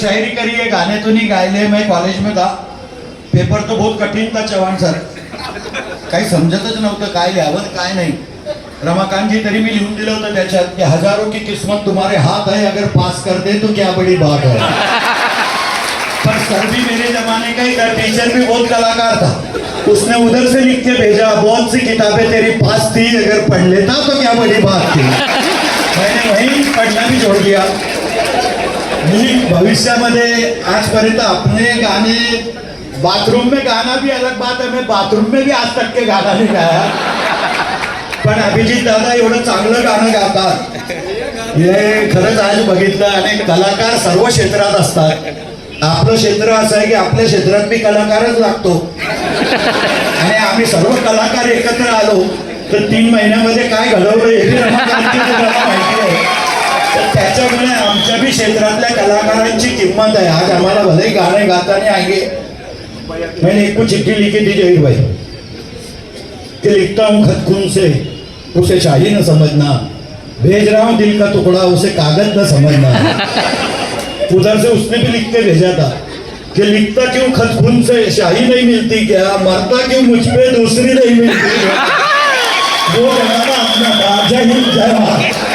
शायरी करी है गाने तो नहीं गायले मैं कॉलेज में था पेपर तो बहुत कठीण था चव्हाण सर. काही समजतच नव्हतं काय लिहावं काय नाही. रमाकांतजी तरी मी लिहून दिलं होतं त्याच्यात की हजारों की किस्मत तुम्हारे हाथ आहे अगर पास कर दे तो क्या बड़ी बात है. सर भी मेरे जमाने का ही था टीचर भी बहुत कलाकार था। उसने उधर से लिख के भेजा बहुत सी किताबें तेरी पास थी अगर पढ़ लेता तो क्या बड़ी बात थी? मैंने वही पढ़ना भी छोड़ दिया। मी भविष्यामध्ये आजपर्यंत अपने गाने बाथरूम में गाना भी अलग बात है मैं बाथरूम में भी आज तक के गाना नहीं गाया। पण अभिजित दादा एवढं चांगलं गाणं गातात. हे खरंच आज बघितलं आणि कलाकार सर्व क्षेत्रात असतात. आपलं क्षेत्र असं आहे की आपल्या क्षेत्रात मी कलाकारच लागतो. आणि आम्ही सर्व कलाकार एकत्र आलो तर तीन महिन्यामध्ये काय घडवलं हे माहिती आहे. तर त्याच्यामुळे आमच्या बी क्षेत्रातल्या कलाकारांची किंमत आहे. आज आम्हाला भले गाणे गाताना आहे. मैंने एक चिठ्ठी चिट्ठी लिखी थी जहीर भाई. कि लिखता हूँ खत खून से उसे शाही न समझना. भेज रहा हूँ दिल का टुकड़ा उसे कागज न समझना. उधर से उसने भी लिख के भेजा था कि लिखता क्यों खत खून से शाही नहीं मिलती क्या? मरता क्यों? मुझ पे दूसरी नहीं मिलती? वो जमाना अपना था जय हिंद जय भारत।